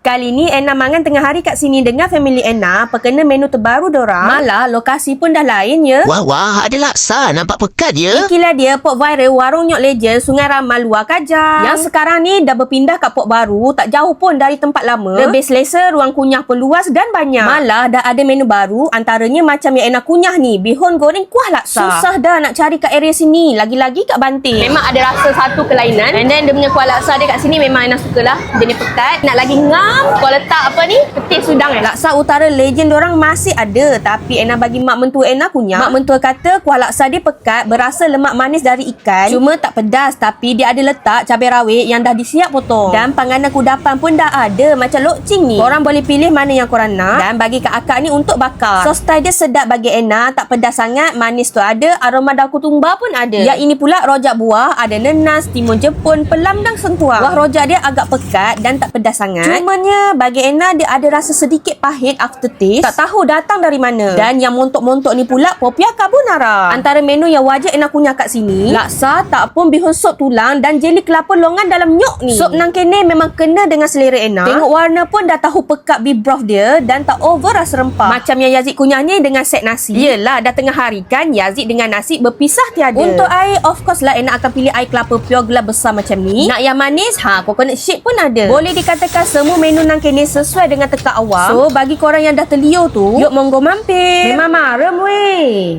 Kali ni Enna mangan tengah hari kat sini dengan family Enna perkena menu terbaru dorang. Malah lokasi pun dah lain ya. Wah, wah, ada laksa. Nampak pekat ya. Ikilah dia pok viral warung Nyok Legend Sungai Ramal Luar Kajang. Yang sekarang ni dah berpindah kat pok baru, tak jauh pun dari tempat lama. Lebih selesa, ruang kunyah pun luas dan banyak. Malah dah ada menu baru, antaranya macam yang Enna kunyah ni, bihun goreng kuah laksa. Susah dah nak cari kat area sini, lagi-lagi kat Banting. Memang ada rasa satu kelainan. And then dia punya kuah laksa dia kat sini memang Enna sukalah. Jenis pekat. Nak lagi ngam, kau letak apa ni? Petis sudang eh. Laksa utara legend orang masih ada, tapi Enna bagi mak mentua Enna kunyah. Mak mentua kata kuah laksa dia pekat, berasa lemak manis dari ikan. Cuma tak pedas, tapi dia ada letak cabai rawit yang dah disiap potong. Dan panganan kudapan pun dah ada, macam lokcing ni. Korang boleh pilih mana yang korang nak dan bagi kat akak ni untuk bakar. Sos Thai dia sedap bagi Enna, tak pedas sangat, manis tu ada, aroma daun ketumbar pun ada. Yang ini pula rojak buah, ada nenas, timun jepun, pelam dan sentuang. Kuah rojak dia agak pekat dan tak pedas sangat. Cumanya bagi Enna dia ada rasa sedikit pahit aftertaste. Tak tahu datang dari mana. Dan yang montok-montok ni pula popia carbonara. Antara menu yang wajib Enna kunyah kat sini, laksa, tak pun bihun sup tulang dan jeli kelapa longan dalam nyok ni. Sup nang kene memang kena dengan selera Enna. Tengok warna pun dah tahu pekat beef broth dia dan tak over rasa rempah. Macam yang Yazid kunyah ni dengan set nasi. Yelah, dah tengah hari kan Yazid dengan nasi berpisah tiada. Untuk air, of course lah Enna akan pilih air kelapa pure gelas besar macam ni. Nak yang manis, ha, coconut shake pun ada. Boleh dikatakan semua menu nang kene sesuai dengan tekak awam. So, bagi korang yang dah terliur tu, yuk monggo mampir. Memang marem weh.